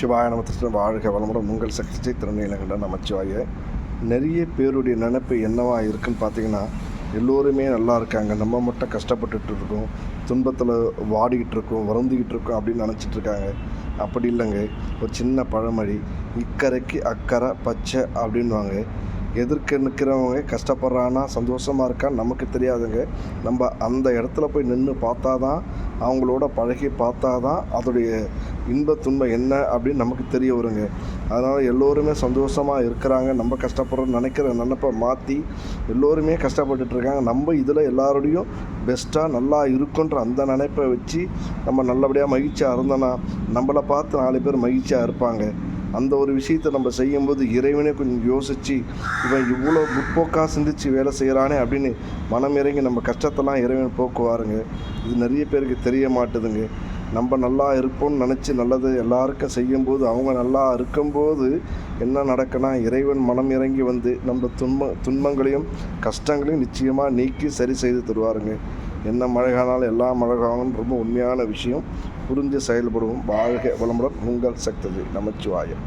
சிவாய நமத்திற்கு வாழ்க வளமுடன். உங்கள் சக்தி திறமையிலங்கிட்ட நமச்சிவாய. நிறைய பேருடைய நினைப்பு என்னவா இருக்குன்னு பார்த்தீங்கன்னா எல்லோருமே நல்லா இருக்காங்க. நம்ம மட்டும் கஷ்டப்பட்டுட்டு இருக்கோம். துன்பத்தில் வாடிக்கிட்டு இருக்கோம் வருந்திக்கிட்டு இருக்கோம் அப்படின்னு நினச்சிட்டு இருக்காங்க. அப்படி இல்லைங்க. ஒரு சின்ன பழமொழி இக்கரைக்கு அக்கறை பச்சை அப்படின்வாங்க எதிர்க்க நிற்கிறவங்க கஷ்டப்படுறானா சந்தோஷமாக இருக்கா? நமக்கு தெரியாதுங்க. நம்ம அந்த இடத்துல போய் நின்று பார்த்தா தான் அவங்களோட பழகி பார்த்தா தான் அதோடைய இன்ப துன்பம் என்ன அப்படின்னு நமக்கு தெரிய வருங்க. அதனால் எல்லோருமே சந்தோஷமாக இருக்கிறாங்க. நம்ம கஷ்டப்படுறோம்னு நினைக்கிற நினப்பை மாற்றி எல்லோருமே கஷ்டப்பட்டுட்டு இருக்காங்க. நம்ம இதில் எல்லாரோடையும் பெஸ்ட்டாக நல்லா இருக்குன்ற அந்த நினைப்பை வச்சு நம்ம நல்லபடியாக மகிழ்ச்சியாக இருந்தோன்னா நம்மளை பார்த்து நாலு பேர் மகிழ்ச்சியாக இருப்பாங்க. அந்த ஒரு விஷயத்தை நம்ம செய்யும்போது இறைவனே கொஞ்சம் யோசித்து இவன் இவ்வளோ முற்போக்காக சிந்திச்சு வேலை செய்கிறானே அப்படின்னு மனம் இறங்கி நம்ம கஷ்டத்தெல்லாம் இறைவன் போக்குவாருங்க. இது நிறைய பேருக்கு தெரிய மாட்டுதுங்க. நம்ம நல்லா இருப்போம்னு நினச்சி நல்லது எல்லாருக்கும் செய்யும்போது அவங்க நல்லா இருக்கும்போது என்ன நடக்குன்னா இறைவன் மனம் இறங்கி வந்து நம்ம துன்ப துன்பங்களையும் கஷ்டங்களையும் நிச்சயமாக நீக்கி சரி செய்து தருவாருங்க. என்ன மழை காலம் எல்லா மழை காலம் ரொம்ப உண்மையான விஷயம். புரிந்து செயல்படுவோம். வாழ்க வளமுடன் உங்கள் சக்தி நமச்சிவாயம்.